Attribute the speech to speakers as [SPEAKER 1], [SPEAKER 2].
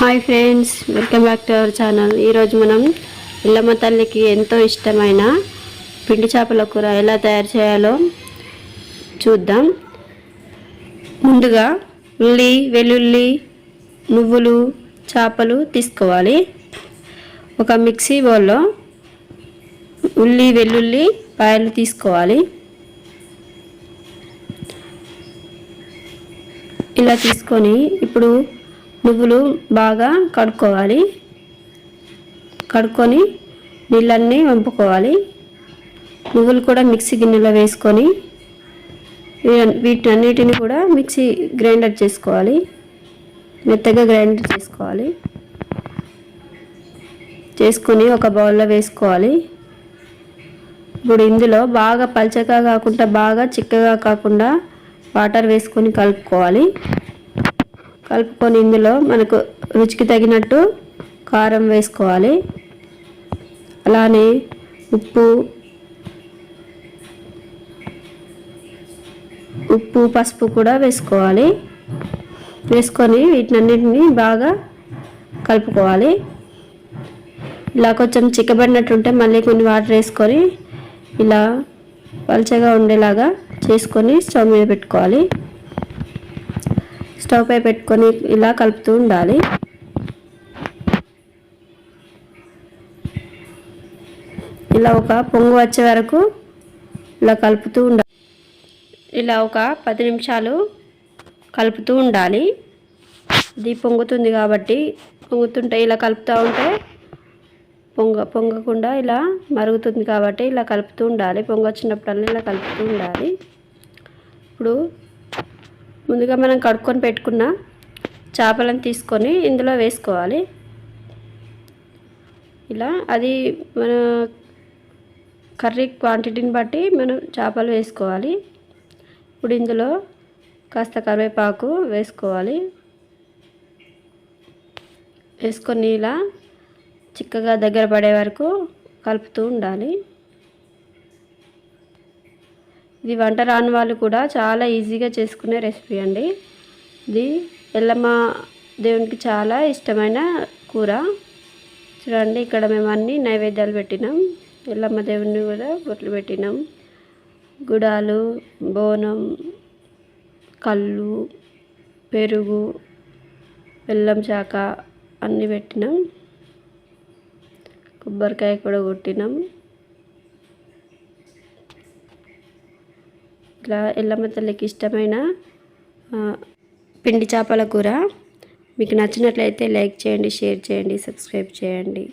[SPEAKER 1] Hi friends welcome back to our channel. ఈరోజు మనం ఇల్లమ్మ తల్లికి ఎంతో ఇష్టమైన పిండి చేపల కూర ఎలా తయారు చేయాలో చూద్దాం. ముందుగా ఉల్లి వెల్లుల్లి నువ్వులు చేపలు తీసుకోవాలి. ఒక మిక్సీ బౌల్లో ఉల్లి వెల్లుల్లి పాయలు తీసుకోవాలి. ఇలా తీసుకొని ఇప్పుడు నువ్వులు బాగా కడుక్కోవాలి. కడుక్కొని నీళ్ళన్నీ వంపుకోవాలి. నువ్వులు కూడా మిక్సీ గిన్నెలో వేసుకొని వీటన్నిటిని కూడా మిక్సీ గ్రైండర్ చేసుకోవాలి. మెత్తగా గ్రైండర్ చేసుకోవాలి. చేసుకొని ఒక బౌల్లో వేసుకోవాలి. ఇప్పుడు ఇందులో బాగా పల్చగా కాకుండా బాగా చిక్కగా కాకుండా వాటర్ వేసుకొని కలుపుకోవాలి. కలుపుకొని ఇందులో మనకు రుచికి తగినట్టు కారం వేసుకోవాలి. అలానే ఉప్పు ఉప్పు పసుపు కూడా వేసుకోవాలి. వేసుకొని వీటినన్నింటినీ బాగా కలుపుకోవాలి. ఇలా కొంచెం చిక్కబడినట్టుంటే మళ్ళీ కొన్ని వాటర్ వేసుకొని ఇలా పలచగా ఉండేలాగా చేసుకొని స్టవ్ మీద పెట్టుకోవాలి. స్టవ్ పై పెట్టుకొని ఇలా కలుపుతూ ఉండాలి. ఇలా ఒక పొంగు వచ్చే వరకు ఇలా కలుపుతూ ఉండాలి ఇలా ఒక పది నిమిషాలు కలుపుతూ ఉండాలి. ఇది పొంగుతుంది కాబట్టి పొంగుతుంటే ఇలా కలుపుతూ ఉంటే పొంగ పొంగకుండా ఇలా మరుగుతుంది కాబట్టి ఇలా కలుపుతూ ఉండాలి. పొంగ వచ్చినప్పుడల్లా ఇలా కలుపుతూ ఉండాలి. ఇప్పుడు ముందుగా మనం కడుక్కొని పెట్టుకున్న చేపలను తీసుకొని ఇందులో వేసుకోవాలి. ఇలా అది మన కర్రీ క్వాంటిటీని బట్టి మనం చేపలు వేసుకోవాలి. ఇప్పుడు ఇందులో కాస్త కరివేపాకు వేసుకోవాలి. వేసుకొని ఇలా చిక్కగా దగ్గర పడే వరకు కలుపుతూ ఉండాలి. ఇది వంట రాని వాళ్ళు కూడా చాలా ఈజీగా చేసుకునే రెసిపీ అండి. ఇది ఎల్లమ్మ దేవునికి చాలా ఇష్టమైన కూర. చూడండి ఇక్కడ మేము అన్ని నైవేద్యాలు పెట్టినాం. ఎల్లమ్మ దేవుని కూడా బొట్లు పెట్టినాం. గుడాలు బోనం కళ్ళు పెరుగు బెల్లం శాఖ అన్నీ పెట్టినాం. కొబ్బరికాయ కూడా కొట్టినాం. ఇట్లా ఎల్లమ్మ తల్లికి ఇష్టమైన పిండి చేపల కూర. మీకు నచ్చినట్లయితే లైక్ చేయండి షేర్ చేయండి సబ్స్క్రైబ్ చేయండి.